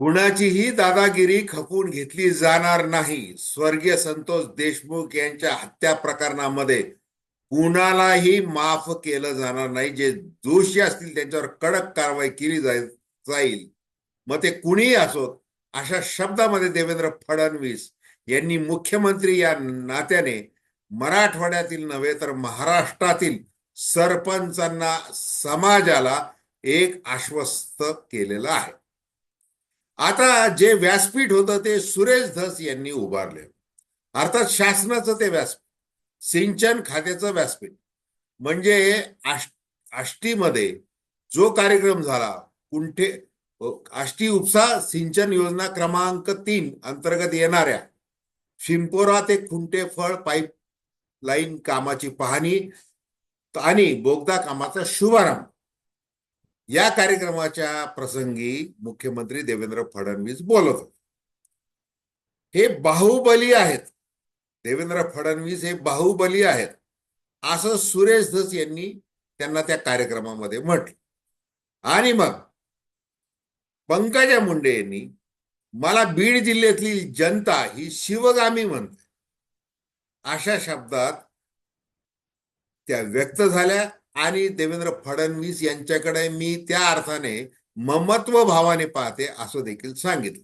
कुणाचीही दादागिरी खपून घेतली जाणार नाही. स्वर्गीय संतोष देशमुख यांच्या हत्या प्रकरणामध्ये कुणालाही माफ केलं जाणार नाही. जे दोषी असतील त्यांच्यावर कडक कारवाई केली जाईल जाईल. मग ते कुणीही असोत अशा शब्दामध्ये देवेंद्र फडणवीस यांनी मुख्यमंत्री या नात्याने मराठवाड्यातील नव्हे तर महाराष्ट्रातील सरपंचांना समाजाला एक आश्वस्त केलेलं आहे. आता जे व्यासपीठ होतं ते सुरेश धस यांनी उभारले. अर्थात शासनाचं ते व्यासपीठ सिंचन खात्याचं व्यासपीठ. म्हणजे आष् आष्टीमध्ये जो कार्यक्रम झाला कुंठे आष्टी उपसा सिंचन योजना क्रमांक तीन अंतर्गत येणाऱ्या शिंपोरा ते खुंटेफळ पाईप लाईन कामाची पाहणी आणि बोगदा कामाचा शुभारंभ. या कार्यक्रमाच्या प्रसंगी मुख्यमंत्री देवेंद्र फडणवीस बोलत होते. हे बाहुबली आहेत. देवेंद्र फडणवीस हे बाहुबली आहेत. असं सुरेश धस यांनी त्यांना त्या कार्यक्रमामध्ये म्हटलं. आणि मग पंकजा मुंडे यांनी मला बीड जिल्ह्यातली जनता ही शिवगामी म्हणते. अशा शब्दात त्या व्यक्त झाल्या. आणि देवेंद्र फडणवीस यांच्याकडे मी त्या अर्थाने ममत्व भावाने पाहते असं देखील सांगितलं.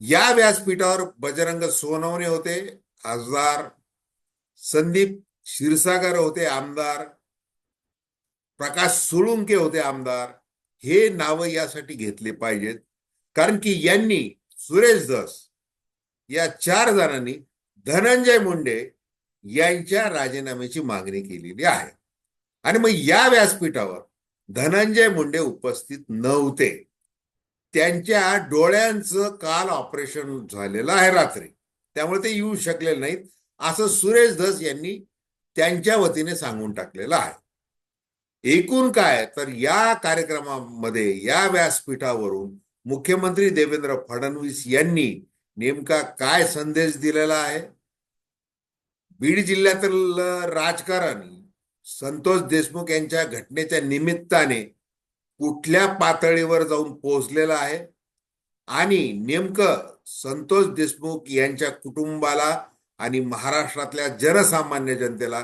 या व्यासपीठावर बजरंग सोनवणे होते खासदार संदीप क्षीरसागर होते आमदार प्रकाश सोळुंके होते आमदार. हे नावं यासाठी घेतले पाहिजेत कारण की यांनी सुरेश दस या चार जणांनी धनंजय मुंडे यांच्या राजीनाम्याची मागणी केलेली आहे. आणि मग या व्यासपीठावर धनंजय मुंडे उपस्थित नव्हते. त्यांच्या डोळ्यांचं काल ऑपरेशन झालेलं आहे रात्री. त्यामुळे ते येऊ शकले नाहीत. असं सुरेश धस यांनी त्यांच्या वतीने सांगून टाकलेलं आहे. एकूण काय? तर या कार्यक्रमामध्ये या व्यासपीठावरून मुख्यमंत्री देवेंद्र फडणवीस यांनी नेमका काय संदेश दिलेला आहे? बीड जिल्ह्यातील राजकारण संतोष देशमुख यांच्या घटनेच्या निमित्ताने कुठल्या पातळीवर जाऊन पोहोचलेला आहे? आणि नेमकं संतोष देशमुख यांच्या कुटुंबाला आणि महाराष्ट्रातल्या जनसामान्य जनतेला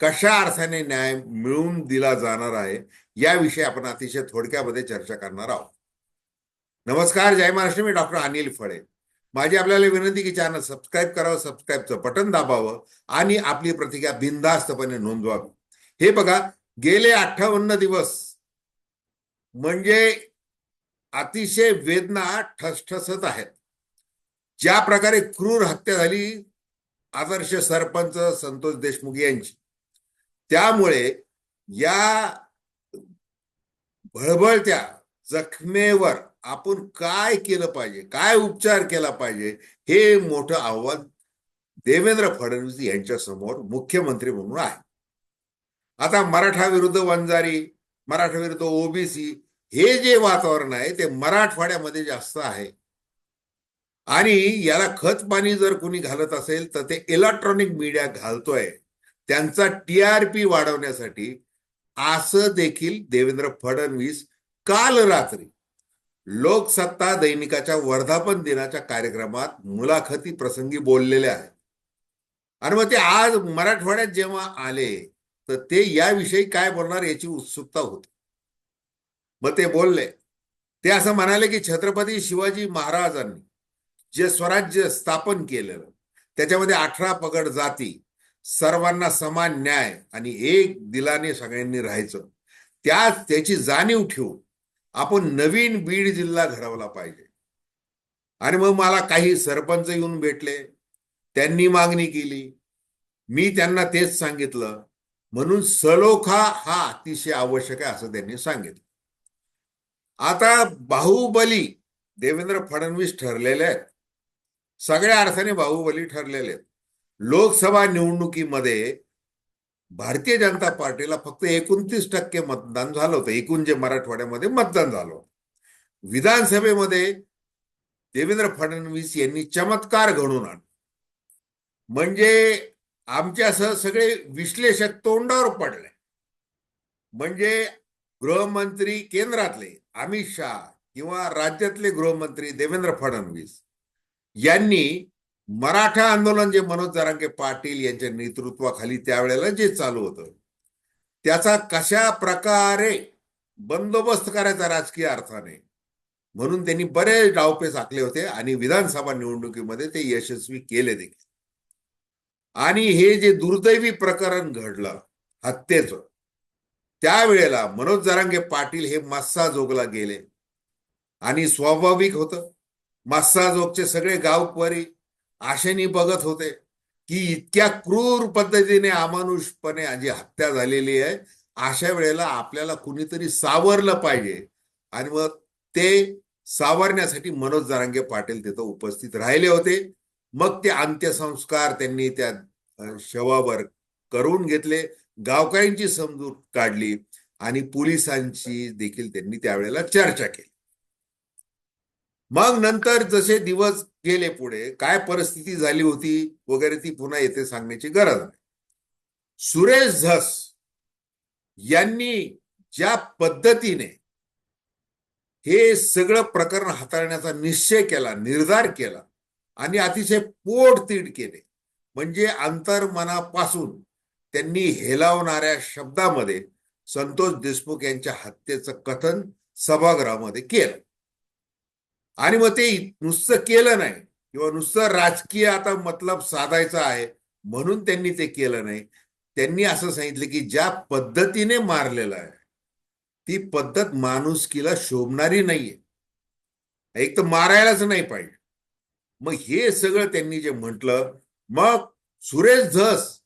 कशा अर्थाने न्याय मिळवून दिला जाणार आहे? याविषयी आपण अतिशय थोडक्यामध्ये चर्चा करणार आहोत. नमस्कार जय महाराष्ट्र मी डॉक्टर अनिल फळे. माझी आपल्याला विनंती की चॅनल सबस्क्राईब करावं सबस्क्राईबचं बटन दाबावं आणि आपली प्रतिक्रिया बिनधास्तपणे नोंदवावी. हे बघा गेले अठ्ठावन्न दिवस. म्हणजे अतिशय वेदना ठसठसत आहेत. ज्या प्रकारे क्रूर हत्या झाली आदर्श सरपंच संतोष देशमुख यांची. त्यामुळे या भळबळत्या जखमेवर आपण काय केलं पाहिजे काय उपचार केला पाहिजे हे मोठं आव्हान देवेंद्र फडणवीस यांच्या समोर मुख्यमंत्री म्हणून आहे. आता मराठा विरुद्ध वंजारी मराठा विरुद्ध ओबीसी हे जे वातावरण आहे ते मराठवाड्यामध्ये जास्त आहे. आणि याला खत पाणी जर कोणी घालत असेल तर ते इलेक्ट्रॉनिक मीडिया घालतोय. त्यांचा टी आर पी वाढवण्यासाठी असं देखील देवेंद्र फडणवीस काल रात्री लोकसत्ता दैनिकाच्या वर्धापन दिनाच्या कार्यक्रमात मुलाखती प्रसंगी बोललेले आहेत. आणि मग ते आज मराठवाड्यात जेव्हा आले तर ते याविषयी काय बोलणार याची उत्सुकता होती. मग ते बोलले. ते असं म्हणाले की छत्रपती शिवाजी महाराजांनी जे स्वराज्य स्थापन केलेलं त्याच्यामध्ये अठरा पगड जाती सर्वांना समान न्याय आणि एक दिलाने सगळ्यांनी राहायचं. त्याच त्याची जाणीव ठेवून आपण नवीन बीड जिल्हा घडवला पाहिजे. आणि मग मला काही सरपंच येऊन भेटले. त्यांनी मागणी केली. मी त्यांना तेच सांगितलं. म्हणून सलोखा हा अतिशय आवश्यक आहे असं त्यांनी सांगितलं. आता बाहुबली देवेंद्र फडणवीस ठरलेले आहेत. सगळ्या अर्थाने बाहुबली ठरलेले आहेत. लोकसभा निवडणुकीमध्ये भारतीय जनता पार्टीला फक्त एकोणतीस टक्के मतदान झालं होतं. एकूण जे मराठवाड्यामध्ये मतदान झालं होतं. विधानसभेमध्ये देवेंद्र फडणवीस यांनी चमत्कार घडून आण म्हणजे आमच्यासह सगळे विश्लेषक तोंडावर पडले. म्हणजे गृहमंत्री केंद्रातले अमित शहा किंवा राज्यातले गृहमंत्री देवेंद्र फडणवीस यांनी मराठा आंदोलन जे मनोज जरांगे पाटील यांच्या नेतृत्वाखाली त्यावेळेला जे चालू होतं त्याचा कशा प्रकारे बंदोबस्त करायचा राजकीय अर्थाने म्हणून त्यांनी बरेच डावपेच आखले होते आणि विधानसभा निवडणुकीमध्ये ते यशस्वी केले देखील. आणि हे जे दुर्दैवी प्रकरण घडलं हत्येचं त्यावेळेला मनोज जरांगे पाटील हे मस्साजोगला गेले. आणि स्वाभाविक होतं. मस्साजोगचे सगळे गावकरी आशेने बघत होते की इतक्या क्रूर पद्धतीने अमानुषपणे जी हत्या झालेली आहे अशा वेळेला आपल्याला कुणीतरी सावरलं पाहिजे. आणि मग ते सावरण्यासाठी मनोज जरांगे पाटील तिथं उपस्थित राहिले होते. मग ते अंत्यसंस्कार त्यांनी त्या शवावर करून घेतले गावकऱ्यांची समजूत काढली आणि पोलिसांची देखील त्यांनी त्यावेळेला चर्चा केली. मग नंतर जसे दिवस गेले पुढे काय परिस्थिती झाली होती वगैरे ती पुन्हा येथे सांगण्याची गरज नाही. सुरेश झस यांनी ज्या पद्धतीने हे सगळं प्रकरण हाताळण्याचा निश्चय केला निर्धार केला आणि अतिशय पोटतीड केले म्हणजे अंतर्मनापासून त्यांनी हेलावणाऱ्या शब्दामध्ये संतोष देशमुख यांच्या हत्येचं कथन सभागृहामध्ये केलं. आणि मग ते नुसतं केलं नाही किंवा नुसतं राजकीय आता मतलब साधायचा आहे म्हणून त्यांनी ते केलं नाही. त्यांनी असं सांगितलं की ज्या पद्धतीने मारलेलं आहे ती पद्धत माणुसकीला शोभणारी नाहीये. एक तर मारायलाच नाही पाहिजे. मग हे सगळं त्यांनी जे म्हटलं मग सुरेश धस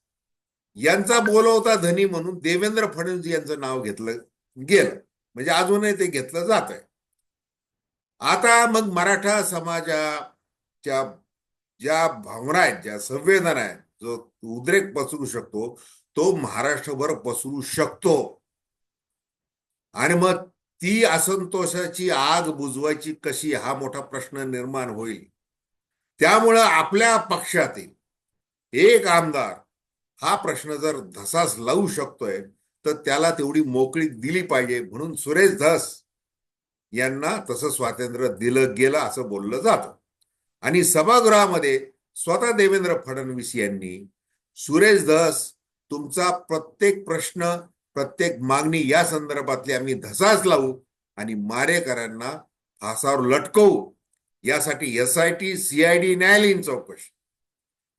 यांचा बोलवता धनी म्हणून देवेंद्र फडणवीस यांचं नाव घेतलं गेलं. म्हणजे अजूनही ते घेतलं जात आहे. आता मग मराठा समाजाच्या ज्या भावना आहेत ज्या संवेदना आहेत जो उद्रेक पसरू शकतो तो महाराष्ट्रभर पसरू शकतो. आणि मग ती असंतोषाची आग बुजवायची कशी हा मोठा प्रश्न निर्माण होईल. त्यामुळं आपल्या पक्षातील एक आमदार हा प्रश्न जर धसास लावू शकतोय तर त्याला तेवढी मोकळी दिली पाहिजे. म्हणून सुरेश धस यांना तसं स्वातंत्र्य दिलं गेलं असं बोललं जातं. आणि सभागृहामध्ये स्वतः देवेंद्र फडणवीस यांनी सुरेश धस तुमचा प्रत्येक प्रश्न प्रत्येक मागणी या संदर्भातली आम्ही धसाच लावू आणि मारेकरांना फासावर लटकवू. यासाठी एस आय टी सीआयडी न्यायालयीन चौकशी.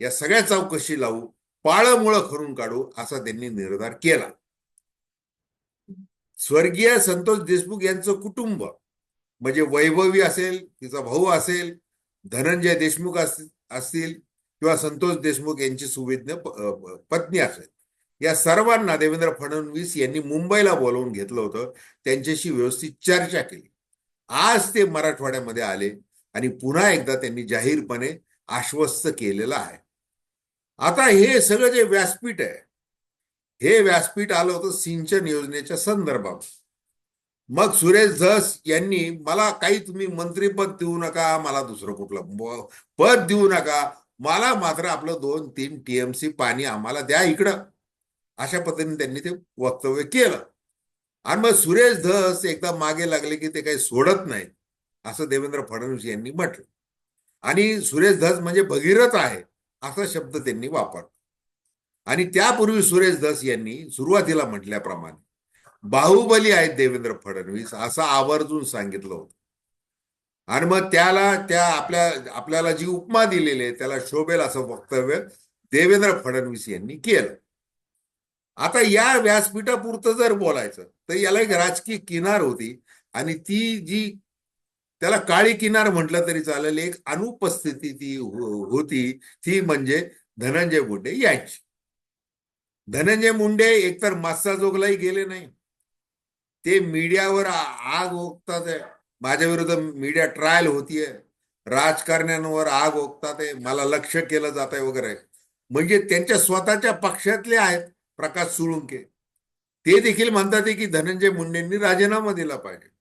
या सगळ्या चौकशी लावू पाळमुळं करून काढू असा त्यांनी निर्धार केला. स्वर्गीय संतोष देशमुख यांचं कुटुंब म्हणजे वैभवी असेल तिचा भाऊ असेल धनंजय देशमुख असतील किंवा संतोष देशमुख यांची सुविज्ञ पत्नी असेल. या सर्वांना देवेंद्र फडणवीस यांनी मुंबईला बोलवून घेतलं होतं. त्यांच्याशी व्यवस्थित चर्चा केली. आज ते मराठवाड्यामध्ये आले आणि पुन्हा एकदा त्यांनी जाहीरपणे आश्वस्त केलेलं आहे. आता हे सगळं जे व्यासपीठ आहे हे व्यासपीठ आलं होतं सिंचन योजनेच्या संदर्भात. मग सुरेश धस यांनी मला काही तुम्ही मंत्रीपद देऊ नका मला दुसरं कुठलं पद देऊ नका मला मात्र आपलं दोन तीन टीएमसी पाणी आम्हाला द्या इकडं. अशा पद्धतीने त्यांनी ते वक्तव्य केलं. आणि मग सुरेश धस एकदा मागे लागले की ते काही सोडत नाही असं देवेंद्र फडणवीस यांनी म्हटलं. आणि सुरेश धस म्हणजे भगीरथ आहे. असा शब्द त्यांनी वापरला. आणि त्यापूर्वी सुरेश धस यांनी सुरुवातीला म्हटल्याप्रमाणे बाहुबली आहेत देवेंद्र फडणवीस असं आवर्जून सांगितलं होतं. आणि मग त्याला त्या आपल्या आपल्याला जी उपमा दिलेली आहे त्याला शोभेल असं वक्तव्य देवेंद्र फडणवीस यांनी केलं. आता या व्यासपीठापुरतं जर बोलायचं तर याला एक राजकीय किनार होती. आणि ती जी त्याला काळी किनार म्हटलं तरी चालेल. एक अनुपस्थिती ती हो, होती. ती म्हणजे धनंजय मुंडे यांची. धनंजय मुंडे एकतर मास्साजोगलाही गेले नाही. ते मीडियावर आग ओकतात माझ्या विरुद्ध मीडिया ट्रायल होतीये. राजकारण्यांवर आग ओकतात मला लक्ष केलं जात आहे वगैरे. म्हणजे त्यांच्या स्वतःच्या पक्षातले आहेत प्रकाश सुळुंके. ते देखील म्हणतात की धनंजय मुंडेंनी राजीनामा दिला पाहिजे.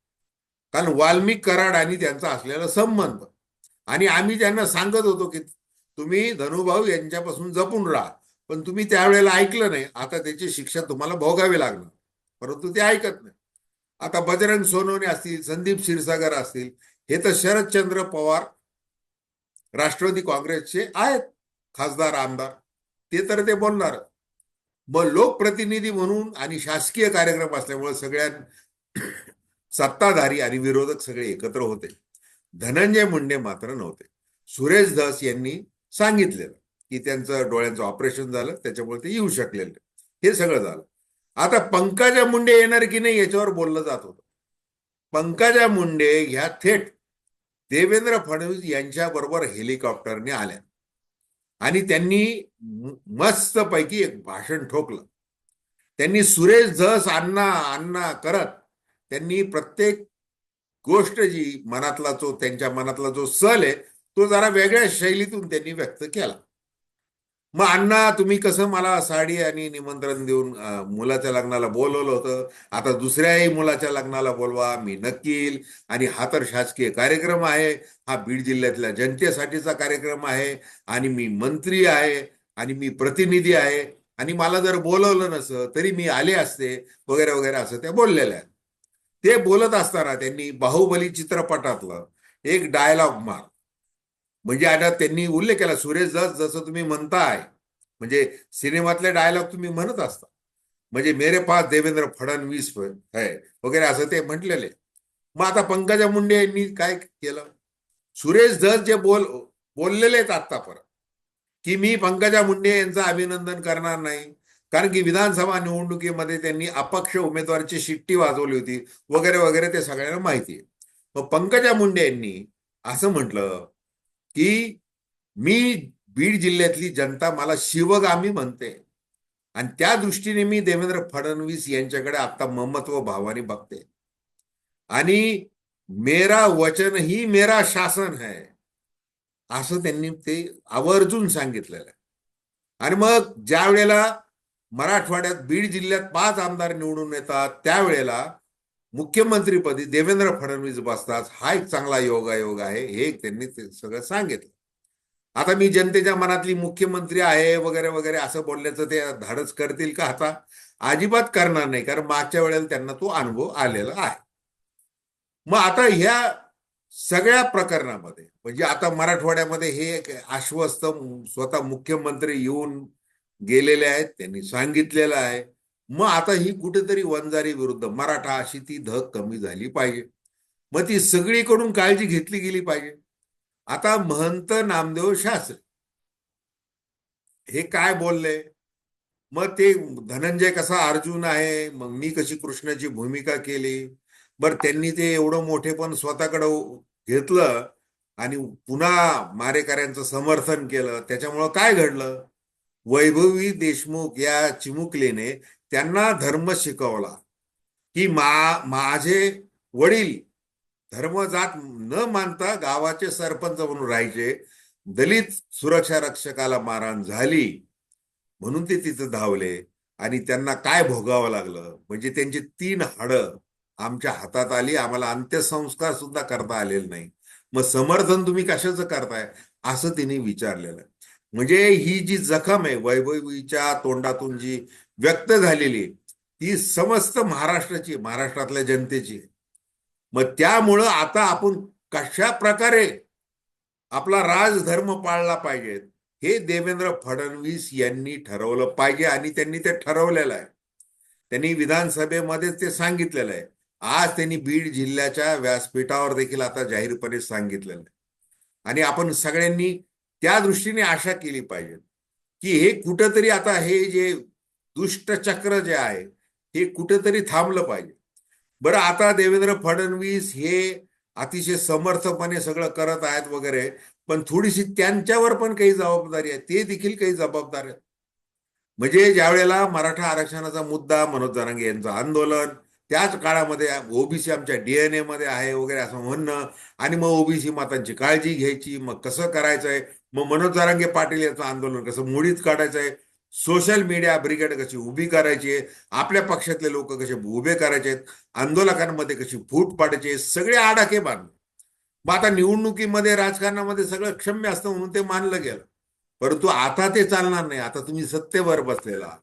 कारण वाल्मिक कराड आणि त्यांचा असलेला संबंध. आणि आम्ही त्यांना सांगत होतो की तुम्ही धनुभाऊ यांच्यापासून जपून राहा. पण तुम्ही त्यावेळेला ऐकलं नाही. आता त्याची शिक्षा तुम्हाला भोगावी लागणार. परंतु ते ऐकत नाही. आता बजरंग सोनवणे असतील संदीप क्षीरसागर असतील हे तर शरदचंद्र पवार राष्ट्रवादी काँग्रेसचे आहेत. खासदार आमदार. ते तर ते बोलणार. मग लोकप्रतिनिधी म्हणून आणि शासकीय कार्यक्रम असल्यामुळे सगळ्या सत्ताधारी आणि विरोधक सगळे एकत्र होते. धनंजय मुंडे मात्र नव्हते. सुरेश धस यांनी सांगितलेलं की त्यांचं डोळ्यांचं ऑपरेशन झालं त्याच्यामुळे ते येऊ शकलेले. हे सगळं झालं. आता पंकजा मुंडे येणार की नाही याच्यावर बोललं जात होतं. पंकजा मुंडे ह्या थेट देवेंद्र फडणवीस यांच्या बरोबर हेलिकॉप्टरने आल्या. आणि त्यांनी मस्तपैकी एक भाषण ठोकलं. त्यांनी सुरेश धस अण्णा अण्णा करत त्यांनी प्रत्येक गोष्ट जी मनातला जो त्यांच्या मनातला जो सल आहे तो जरा वेगळ्या शैलीतून त्यांनी व्यक्त केला. मग अण्णा तुम्ही कसं मला साडी आणि निमंत्रण देऊन मुलाच्या लग्नाला बोलवलं होतं? आता दुसऱ्याही मुलाच्या लग्नाला बोलवा मी नक्की येईल आणि हा तर शासकीय कार्यक्रम आहे. हा बीड जिल्ह्यातल्या जनतेसाठीचा कार्यक्रम आहे. आणि मी मंत्री आहे. आणि मी प्रतिनिधी आहे. आणि मला जर बोलवलं नसतं तरी मी आले असते. वगैरे वगैरे असं त्या बोललेल्या आहेत. ते बोलत असताना त्यांनी बाहुबली चित्रपटातलं एक डायलॉग मार. म्हणजे आता त्यांनी उल्लेख केला सुरेश जस जसं तुम्ही म्हणताय म्हणजे सिनेमातले डायलॉग तुम्ही म्हणत असता. म्हणजे मेरे पास देवेंद्र फडणवीस है वगैरे असं ते म्हटलेले. मग आता पंकजा मुंडे यांनी काय केलं? सुरेश धस जे बोल बोललेले आहेत आत्तापर्यंत की मी पंकजा मुंडे यांचं अभिनंदन करणार नाही. कारण की विधानसभा निवडणुकीमध्ये त्यांनी अपक्ष उमेदवाराची शिट्टी वाजवली होती. वगैरे वगैरे ते सगळ्यांना माहिती आहे. मग पंकजा मुंडे यांनी असं म्हटलं की मी बीड जिल्ह्यातली जनता मला शिवगामी म्हणते. आणि त्या दृष्टीने मी देवेंद्र फडणवीस यांच्याकडे आता ममत्व भावाने बघते. आणि मेरा वचन ही मेरा शासन है. असं त्यांनी ते आवर्जून सांगितलेलं आहे. आणि मग ज्या वेळेला मराठवाड्यात बीड जिल्ह्यात पाच आमदार निवडून येतात. त्यावेळेला मुख्यमंत्रीपदी देवेंद्र फडणवीस बसतात. हा एक चांगला योगायोग आहे. हे त्यांनी ते सगळं सांगितलं. आता मी जनतेच्या मनातली मुख्यमंत्री आहे वगैरे वगैरे असं बोलण्याचं ते धाडस करतील का आता? अजिबात करणार नाही. कारण मागच्या वेळेला त्यांना तो अनुभव आलेला आहे. मग आता ह्या सगळ्या प्रकरणामध्ये म्हणजे आता मराठवाड्यामध्ये हे एक आश्वस्त स्वतः मुख्यमंत्री येऊन गेलेले आहेत त्यांनी सांगितलेलं आहे. मग आता ही कुठेतरी वंजारी विरुद्ध मराठा अशी ती धग कमी झाली पाहिजे. मग ती सगळीकडून काळजी घेतली गेली पाहिजे. आता महंत नामदेव शास्त्री हे काय बोलले? मग ते धनंजय कसा अर्जुन आहे? मग मी कशी कृष्णाची भूमिका केली? बर त्यांनी ते एवढं मोठेपण स्वतःकडे घेतलं आणि पुन्हा मारेकऱ्यांचं समर्थन केलं. त्याच्यामुळं काय घडलं? वैभवी देशमुख या चिमुकलेने त्यांना धर्म शिकवला. की मा माझे वडील धर्म जात न मानता गावाचे सरपंच म्हणून राहायचे. दलित सुरक्षा रक्षकाला मारहाण झाली. म्हणून ते तिथं धावले आणि त्यांना काय भोगावं लागलं? म्हणजे त्यांची तीन हाडं आमच्या हातात आली. आम्हाला अंत्यसंस्कार सुद्धा करता आलेले नाही. मग समर्थन तुम्ही कशाचं करताय? असं तिने विचारलेलं. म्हणजे ही जी जखम आहे वैभवीच्या तोंडातून जी व्यक्त झालेली ती समस्त महाराष्ट्राची महाराष्ट्रातल्या जनतेची मग त्यामुळं आता आपण कशा प्रकारे आपला राजधर्म पाळला पाहिजे हे देवेंद्र फडणवीस यांनी ठरवलं पाहिजे आणि त्यांनी ते ठरवलेलं आहे. त्यांनी विधानसभेमध्ये ते सांगितलेलं आहे. आज त्यांनी बीड जिल्ह्याच्या व्यासपीठावर देखील आता जाहीरपणे सांगितलेलं आहे. आणि आपण सगळ्यांनी त्या दृष्टीने आशा केली पाहिजे. की हे कुठंतरी आता हे जे दुष्टचक्र जे आहे हे कुठेतरी थांबलं पाहिजे. बरं आता देवेंद्र फडणवीस हे अतिशय समर्थपणे सगळं करत आहेत वगैरे पण थोडीशी त्यांच्यावर पण काही जबाबदारी आहे. ते देखील काही जबाबदार आहेत. म्हणजे ज्या वेळेला मराठा आरक्षणाचा मुद्दा मनोज जरांगे यांचं आंदोलन त्याच काळामध्ये ओबीसी आमच्या डीएनए मध्ये आहे वगैरे असं म्हणणं आणि मग ओबीसी मातांची काळजी घ्यायची मग कसं करायचंय मग मनोज जरांगे पाटील याचं आंदोलन कसं मुळीत काढायचंय सोशल मीडिया ब्रिगेड कशी उभी करायची आहे? आपल्या पक्षातले लोक कसे उभे करायचे आहेत? आंदोलकांमध्ये कशी फूट पाडायची सगळे आडाखे बांधले मग आता निवडणुकीमध्ये राजकारणामध्ये सगळं क्षम्य असतं म्हणून ते मानलं गेलं. परंतु आता ते चालणार नाही. आता तुम्ही सत्तेवर बसलेला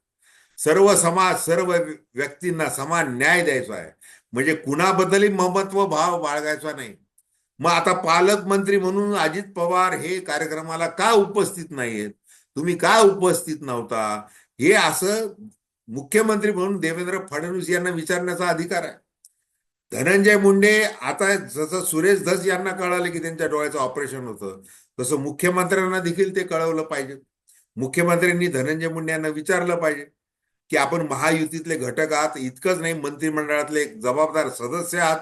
सर्व समाज सर्व व्यक्तींना समान न्याय द्यायचा आहे. म्हणजे कुणाबद्दलही महत्त्व भाव बाळगायचा नाही. मग आता पालकमंत्री म्हणून अजित पवार हे कार्यक्रमाला का उपस्थित नाहीयेत? तुम्ही का उपस्थित नव्हता? हे असं मुख्यमंत्री म्हणून देवेंद्र फडणवीस यांना विचारण्याचा अधिकार आहे. धनंजय मुंडे आता जसं सुरेश धस यांना कळालं की त्यांच्या डोळ्याचं ऑपरेशन होतं तसं मुख्यमंत्र्यांना देखील ते कळवलं पाहिजे. मुख्यमंत्र्यांनी धनंजय मुंडे यांना विचारलं पाहिजे की आपण महायुतीतले घटक आहात इतकंच नाही मंत्रिमंडळातले एक जबाबदार सदस्य आहात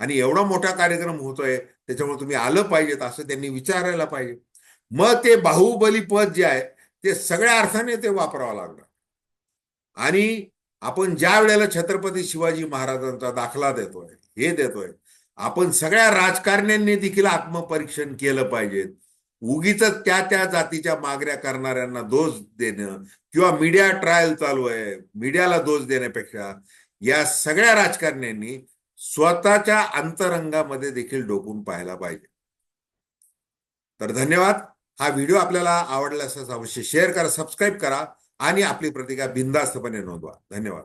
आणि एवढा मोठा कार्यक्रम होतोय त्याच्यामुळे तुम्ही आलं पाहिजेत असं त्यांनी विचारायला पाहिजे. मग ते बाहुबली पद जे आहे ते सगळ्या अर्थाने ते वापरावं लागणार. आणि आपण ज्या वेळेला छत्रपती शिवाजी महाराजांचा दाखला देतोय हे देतोय आपण सगळ्या राजकारण्यांनी देखील आत्मपरीक्षण केलं पाहिजे. उगीच त्या त्या जातीच्या मागण्या करणाऱ्यांना दोष देणं किंवा मीडिया ट्रायल चालू आहे मीडियाला दोष देण्यापेक्षा या सगळ्या राजकारण्यांनी स्वतःच्या अंतरंगामध्ये देखील डोकून पाहायला पाहिजे. तर धन्यवाद. हा व्हिडिओ आपल्याला आवडला असं अवश्य शेअर करा सबस्क्राईब करा आणि आपली प्रतिक्रिया बिंदास्तपणे नोंदवा. धन्यवाद.